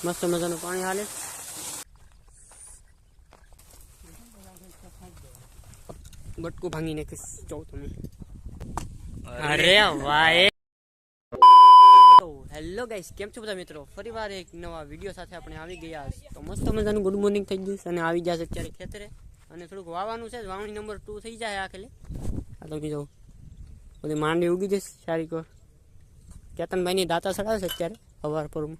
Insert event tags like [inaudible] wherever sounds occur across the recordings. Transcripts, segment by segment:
મસ્ત મજાનું પાણી હાલે બટકું ભાંગી નાખીશ જો તમે અરે વાહ હેલો ગાઈસ કેમ છો બધા મિત્રો ફરીવાર એક નવા વિડીયો સાથે આપણે આવી ગયા તો મસ્ત મજાનું ગુડ મોર્નિંગ થઈ ગયું છે અને આવી જશે અત્યારે ખેતરે અને થોડુંક વાવવાનું છે વાવણી નંબર ટુ થઈ જાય આખેલે આ તો કીધું બધી માંડવી ઉગી જશે સારી કોર કેતનભાઈની દાતા ચડાવે છે અત્યારે અવાર પરમાં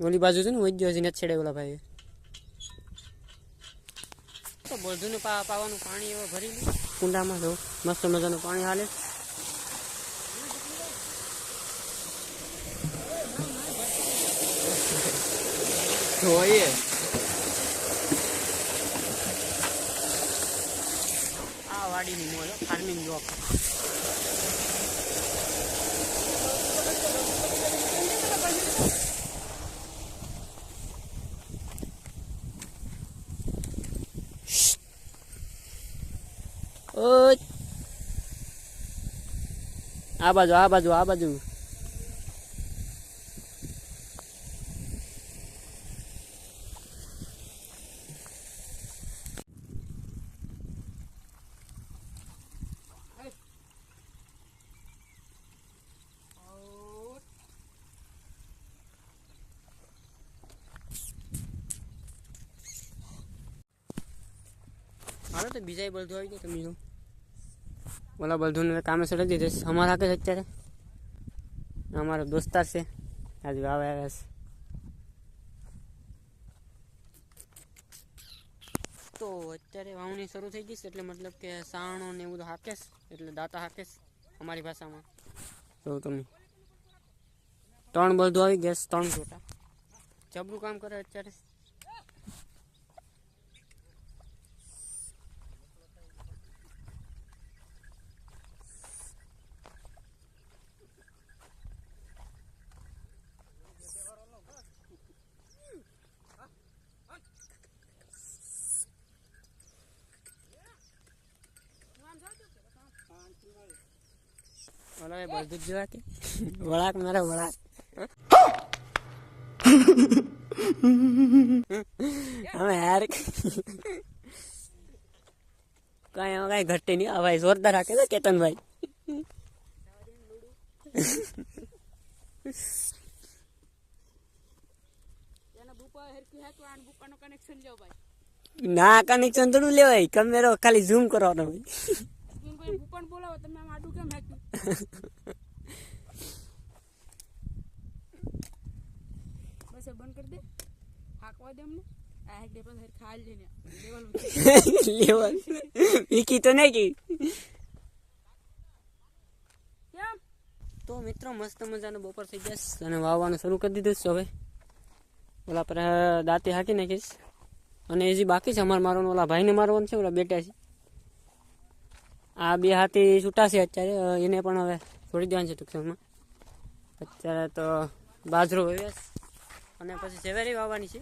ઓલી બાજુ છે ને વૈદ્ય હજી નથી છેડે ઓલા ભાઈ તો બોલધુને પા પાવાનું પાણી એવો ભરી લે કુંડામાં જો મસ્ત મજાનું પાણી હાલે જોઈએ. આ વાડીની મોજ ફાર્મિંગ જોબ આ બાજુ આ બાજુ આ બાજુ. હાલો તો બીજા બળદો આવી જાય તમે જો ઓલા બળદોને કામે ચડી દીધે અમારા હાકે છે અત્યારે અમારો દોસ્તાર છે આજે વાવે આવ્યા છે તો અત્યારે વાવણી શરૂ થઈ ગઈ છે એટલે મતલબ કે સાણો ને એવું બધું હાકેશ એટલે દાતા હાકેશ અમારી ભાષામાં જો તમે ત્રણ બળદો આવી ગયા છે, ત્રણ જોટા જબરું કામ કરે અત્યારે હવે યાર કઈ હવે કઈ ઘટે નહીં. આ ભાઈ જોરદાર રાખે છે, કેતનભાઈ. ના કનેક્શન તો લેવાય. કમેરો ખાલી ઝૂમ કરવાનો હોય પણ બોલાવો તમે આમ આડું કેમ હેક્યું? બસ બંધ કરી દે. હાકવા દે અમને. આ હેક દે પછી ખાઈ લઈને લેવાનું લેવલ વિકી તો નહીં કી તો મિત્રો મસ્ત મજાનો બપોર થઈ જશે અને વાવવાનું શરૂ કરી દીધું છે હવે. ઓલા પર દાંતે હાકી નાખીશ. અને એ જે બાકી છે અમારે મારવાનું ઓલા ભાઈને મારવાનું છે ઓલા બેટા છે આ બે હાથી છૂટા છે અત્યારે. એને પણ હવે છોડી દેવાનું છે ટૂંક સમયમાં અત્યારે તો બાજરો વાવ્યા અને પછી સેવેરી વાવવાની છે.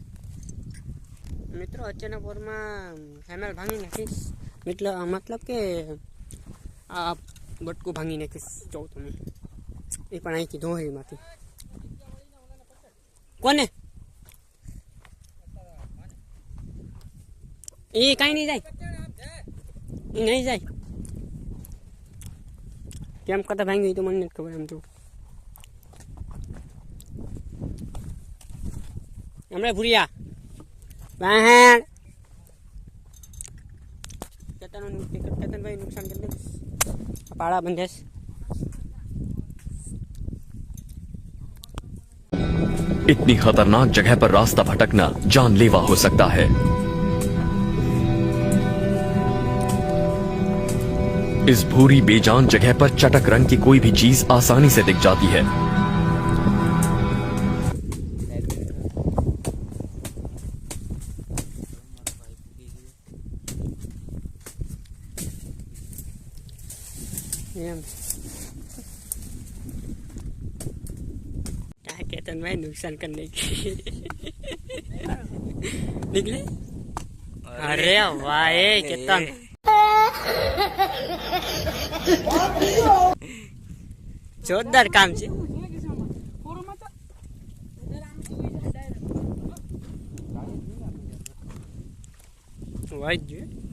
મિત્રો અચાનક પોરમાં હેમેલ ભાંગી નાખીશ એટલે મતલબ કે આ બટકું ભાંગી નાખીશ જો તમે એ પણ અહીંથી ધોળીમાંથી કોને એ કાંઈ નહીં જાય એ નહીં જાય કેમ કરતા ભાંગી તો મને નથી ખબર એમ તો હમણાં ભૂરિયા બહેણ કેતન કેતનભાઈ નુકસાન કરી દઈશ પાળા બંધેશ इतनी खतरनाक जगह पर रास्ता भटकना जानलेवा हो सकता है इस भूरी बेजान जगह पर चटक रंग की कोई भी चीज आसानी से दिख जाती है ને આ કેતન ભાઈ નુકસાન કરી નાખી નીકળે અરે વાય કેતન જોરદાર કામ છે વાઈ જોઈએ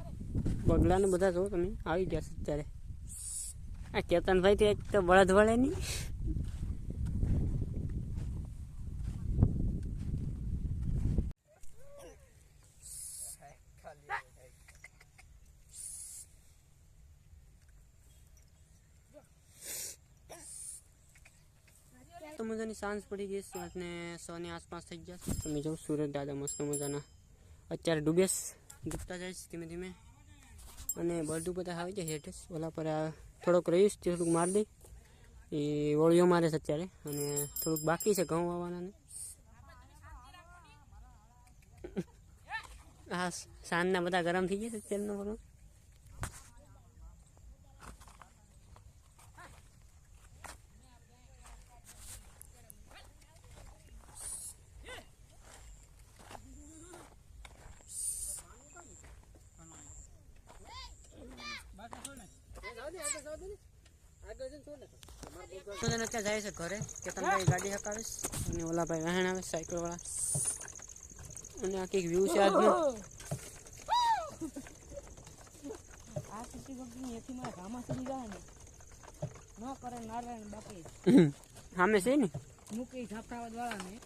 બગલાને બધા જો તમે આવી ગયા છે અત્યારે આ કેતનભાઈ તો એક તો બળદ વળે નહીં તો મજાની સાંજ પડી ગઈ છે અને સોની આસપાસ થઈ ગયા છે તમે જો સુરત દાદા મસ્ત મજાના અત્યારે ડૂબેશ ડૂબતા જાય છે ધીમે ધીમે અને બધું બધા આવી જાય હેઠે. ઓલા પર થોડોક રહીશ, તે થોડુંક મારી દઈ એ ઓળીઓ મારે છે અત્યારે. અને થોડુંક બાકી છે ઘઉં વાવવાના હા [laughs] સાંજના બધા ગરમ થઈ જશે છે અત્યારનો બધો તને અત્યારે જાય છે ઘરે? કે તમે ભાઈ ગાડી હકાવીશ અને ઓલા ભાઈ વહેણ આવે સાયકલ વાળા. અને આ કંઈક વ્યૂ છે આજનો આ સીસી કંપની એથી મારા ગામમાં સુધી જાય ને ન કરે નારાયણ બાપે. સામે છે ને? મૂકી જાફરાબાદ વાળાને